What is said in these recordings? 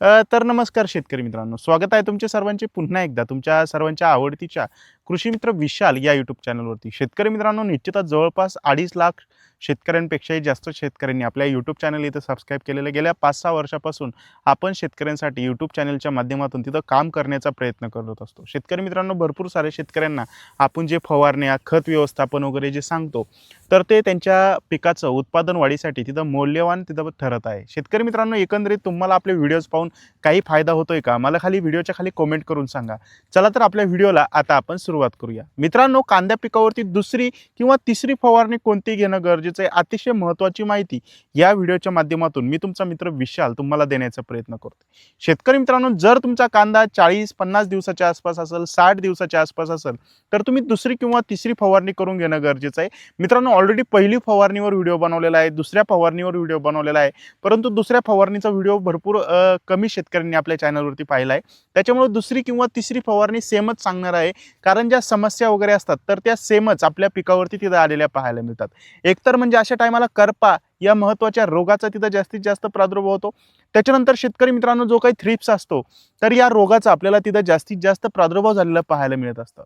तर नमस्कार शेतकरी मित्रांनो. स्वागत आहे तुमच्या सर्वांचे पुन्हा एकदा तुमच्या सर्वांच्या आवडतीच्या कृषी मित्र विशाल या यूट्यूब चॅनलवरती शेतकरी मित्रांनो निश्चितच जवळपास अडीच लाख शेतकऱ्यांपेक्षाही जास्त शेतकऱ्यांनी आपल्या यूट्यूब चॅनल इथं सबस्क्राईब केलेलं गेल्या पाच सहा वर्षापासून आपण शेतकऱ्यांसाठी यूट्यूब चॅनलच्या माध्यमातून तिथं काम करण्याचा प्रयत्न करत असतो. शेतकरी मित्रांनो भरपूर सारे शेतकऱ्यांना आपण जे फवारण्या खत व्यवस्थापन वगैरे जे सांगतो तर ते त्यांच्या पिकाचं उत्पादन वाढीसाठी तिथं मौल्यवान तिथं ठरत आहे. शेतकरी मित्रांनो एकंदरीत तुम्हाला आपले व्हिडिओज पाहून काही फायदा होतोय का? मला खाली व्हिडिओच्या खाली कमेंट करून सांगा. चला तर आपल्या व्हिडिओला आता आपण सुरुवात करूया. मित्रांनो कांद्या पिकावरती दुसरी किंवा तिसरी फवारणी कोणती घेणं गरजेचं आहे अतिशय महत्त्वाची माहिती या व्हिडिओच्या माध्यमातून मी तुमचा मित्र विशाल तुम्हाला देण्याचा प्रयत्न करतो शेतकरी मित्रांनो जर तुमचा कांदा चाळीस पन्नास दिवसाच्या आसपास असेल साठ दिवसाच्या आसपास असेल तर तुम्ही दुसरी किंवा तिसरी फवारणी करून घेणं गरजेचं आहे. मित्रांनो ऑलरेडी पहिली फवारणीवर व्हिडिओ बनवलेला आहे दुसऱ्या फवारणीवर व्हिडिओ बनवलेला आहे परंतु दुसऱ्या फवारणीचा व्हिडिओ भरपूर कमी शेतकऱ्यांनी आपल्या चॅनलवरती पाहिला आहे. त्याच्यामुळे दुसरी किंवा तिसरी फवारणी सेमच सांगणार आहे कारण ज्या समस्या वगैरे असतात तर त्या सेमच आपल्या पिकावरती तिथं आलेल्या पाहायला मिळतात. एकतर म्हणजे अशा टायमाला करपा या महत्त्वाच्या रोगाचा तिथं जास्तीत जास्त प्रादुर्भाव होतो. त्याच्यानंतर शेतकरी मित्रांनो जो काही थ्रिप्स असतो तर या रोगाचा आपल्याला तिथं जास्तीत जास्त प्रादुर्भाव झालेला पाहायला मिळत असतं.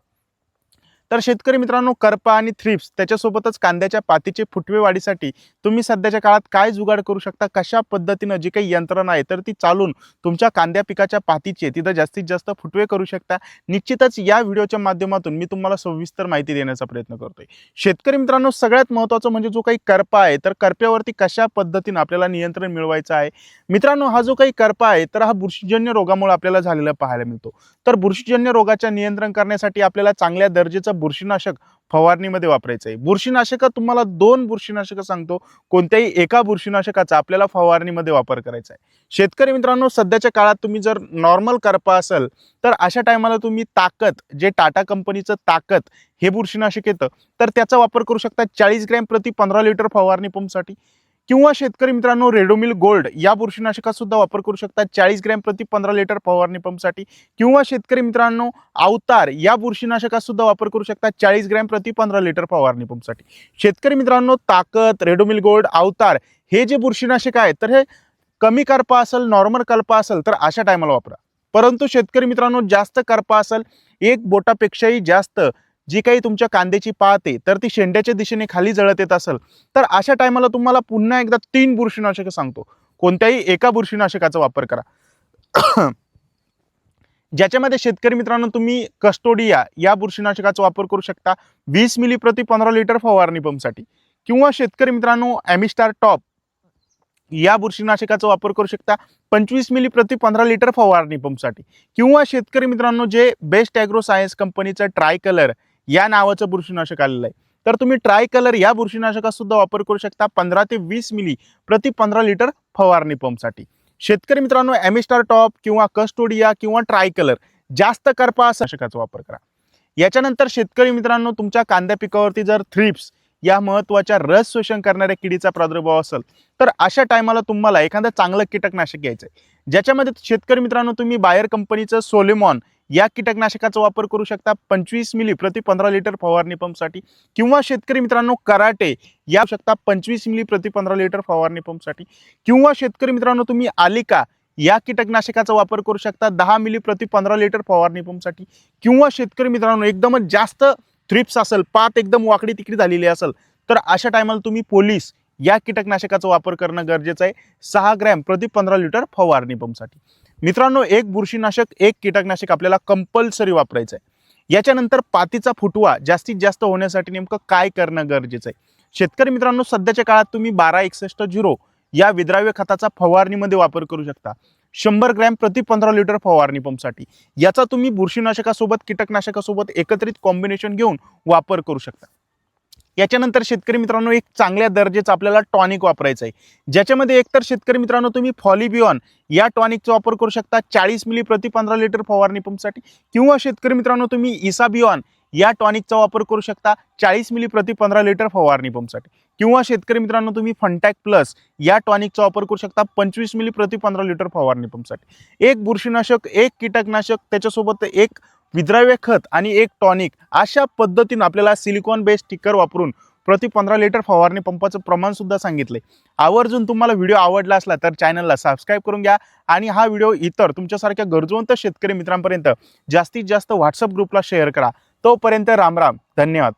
तर शेतकरी मित्रांनो करपा आणि थ्रिप्स त्याच्यासोबतच कांद्याच्या पातीचे फुटवे वाढीसाठी तुम्ही सध्याच्या काळात काय जुगाड करू शकता? कशा पद्धतीनं जी काही यंत्रणा आहे तर ती चालून तुमच्या कांद्या पिकाच्या पातीचे तिथं जास्तीत जास्त फुटवे करू शकता? निश्चितच या व्हिडिओच्या माध्यमातून मी तुम्हाला सविस्तर माहिती देण्याचा प्रयत्न करतोय. शेतकरी मित्रांनो सगळ्यात महत्त्वाचं म्हणजे जो काही करपा आहे तर करप्यावरती कशा पद्धतीनं आपल्याला नियंत्रण मिळवायचं आहे? मित्रांनो हा जो काही करपा आहे तर हा बुरशीजन्य रोगामुळे आपल्याला झालेला पाहायला मिळतो. तर बुरशीजन्य रोगाच्या नियंत्रण करण्यासाठी आपल्याला चांगल्या दर्जेचं बुरशीनाशक फवारणीमध्ये वापरायचं आहे. बुरशीनाशक तुम्हाला दोन बुरशीनाशक सांगतो. कोणत्याही एका बुरशीनाशकाचा आपल्याला फवारणीमध्ये वापर करायचा आहे. शेतकरी मित्रांनो सध्याच्या काळात तुम्ही जर नॉर्मल करपा असेल तर अशा टायमाला तुम्ही ताकद जे टाटा कंपनीचं ताकद हे बुरशीनाशक येतं तर त्याचा वापर करू शकता चाळीस ग्रॅम प्रति पंधरा लिटर फवारणी पंपसाठी किंवा शेतकरी मित्रांनो रेडोमिल गोल्ड या बुरशीनाशकासुद्धा वापर करू शकता चाळीस ग्रॅम प्रति पंधरा लिटर फवारणी पंपसाठी. किंवा शेतकरी मित्रांनो अवतार या बुरशीनाशकात सुद्धा वापर करू शकता चाळीस ग्रॅम प्रति पंधरा लिटर फवारणी पंपसाठी. शेतकरी मित्रांनो ताकद रेडोमिल गोल्ड अवतार हे जे बुरशीनाशक आहे तर हे कमी करपा असेल नॉर्मल करपा असेल तर अशा टायमाला वापरा. परंतु शेतकरी मित्रांनो जास्त करपा असेल एक बोटापेक्षाही जास्त जी काही तुमच्या कांद्याची पाहते तर ती शेंड्याच्या दिशेने खाली जळत येत असेल तर अशा टायमाला तुम्हाला पुन्हा एकदा तीन बुरशीनाशकं सांगतो. कोणत्याही एका बुरशीनाशकाचा वापर करा. ज्याच्यामध्ये शेतकरी मित्रांनो तुम्ही कस्टोडिया या बुरशीनाशकाचा वापर करू शकता वीस मिली प्रति पंधरा लिटर फवारणी पंपसाठी. किंवा शेतकरी मित्रांनो ॲमिस्टार टॉप या बुरशीनाशकाचा वापर करू शकता पंचवीस मिली प्रति पंधरा लिटर फवारणी पंपसाठी. किंवा शेतकरी मित्रांनो जे बेस्ट ॲग्रो सायन्स कंपनीचं ट्राय कलर या नावाचं बुरशीनाशक आलेलं आहे. तर तुम्ही ट्राय कलर या बुरशीनाशकासुद्धा वापर करू शकता पंधरा ते वीस मिली प्रति पंधरा लिटर फवारणी पंपसाठी शेतकरी मित्रांनो ॲमिस्टार टॉप किंवा कस्टोडिया किंवा ट्राय कलर जास्त करपा नाशकाचा वापर करा. याच्यानंतर शेतकरी मित्रांनो तुमच्या कांद्या पिकावरती जर थ्रिप्स या महत्त्वाच्या रस शोषण करणाऱ्या किडीचा प्रादुर्भाव असेल तर अशा टायमाला तुम्हाला एखादं चांगलं कीटकनाशक घ्यायचं आहे ज्याच्यामध्ये शेतकरी मित्रांनो तुम्ही बायर कंपनीचं सोलेमॉन या कीटकनाशकाचा वापर करू शकता. पंचवीस मिली प्रति पंधरा लिटर फवारणी पंपसाठी किंवा शेतकरी मित्रांनो कराटे या शकता पंचवीस मिली प्रति पंधरा लिटर फवारणी पंपसाठी. किंवा शेतकरी मित्रांनो तुम्ही आलिका या कीटकनाशकाचा वापर करू शकता दहा मिली प्रति पंधरा लिटर फवारणी पंपसाठी. किंवा शेतकरी मित्रांनो एकदमच जास्त थ्रिप्स असेल पात एकदम वाकडी तिकडी झालेली असेल तर अशा टायमाला तुम्ही पोलीस या कीटकनाशकाचा वापर करणं गरजेचं आहे. सहा ग्रॅम प्रति पंधरा लिटर फवारणी पंपसाठी. मित्रांनो एक बुरशीनाशक एक कीटकनाशक आपल्याला कंपल्सरी वापरायचं आहे याच्यानंतर पातीचा फुटवा जास्तीत जास्त होण्यासाठी नेमकं काय करणं गरजेचं आहे शेतकरी मित्रांनो सध्याच्या काळात तुम्ही बारा एकसष्ट झिरो या विद्राव्य खताचा फवारणीमध्ये वापर करू शकता. शंभर ग्रॅम प्रति पंधरा लिटर फवारणी पंपसाठी. याचा तुम्ही बुरशीनाशकासोबत कीटकनाशकासोबत एकत्रित कॉम्बिनेशन घेऊन वापर करू शकता. याच्यानंतर शेतकरी मित्रांनो एक चांगल्या दर्जेचं आपल्याला टॉनिक वापरायचं आहे ज्याच्यामध्ये एकतर शेतकरी मित्रांनो तुम्ही फॉलिबिऑन या टॉनिकचा वापर करू शकता. चाळीस मिली प्रति पंधरा लिटर फवारणी पंपसाठी किंवा शेतकरी मित्रांनो तुम्ही इसाबिऑन या टॉनिकचा वापर करू शकता. चाळीस मिली प्रति पंधरा लिटर फवारणी पंपसाठी किंवा शेतकरी मित्रांनो तुम्ही फंटॅक प्लस या टॉनिकचा वापर करू शकता. पंचवीस मिली प्रति पंधरा लिटर फवारणी पंपसाठी एक बुरशीनाशक एक कीटकनाशक त्याच्यासोबत एक विद्राव्य खत आणि एक टॉनिक अशा पद्धतीनं आपल्याला सिलिकॉन बेस्ड स्टिकर वापरून प्रति पंधरा लिटर फवारणी पंपाचं प्रमाणसुद्धा सांगितले आवर्जून तुम्हाला व्हिडिओ आवडला असला तर चॅनलला सबस्क्राईब करून घ्या आणि हा व्हिडिओ इतर तुमच्यासारख्या गरजवंत शेतकरी मित्रांपर्यंत जास्तीत जास्त व्हॉट्सअप ग्रुपला शेअर करा. तोपर्यंत राम राम. धन्यवाद.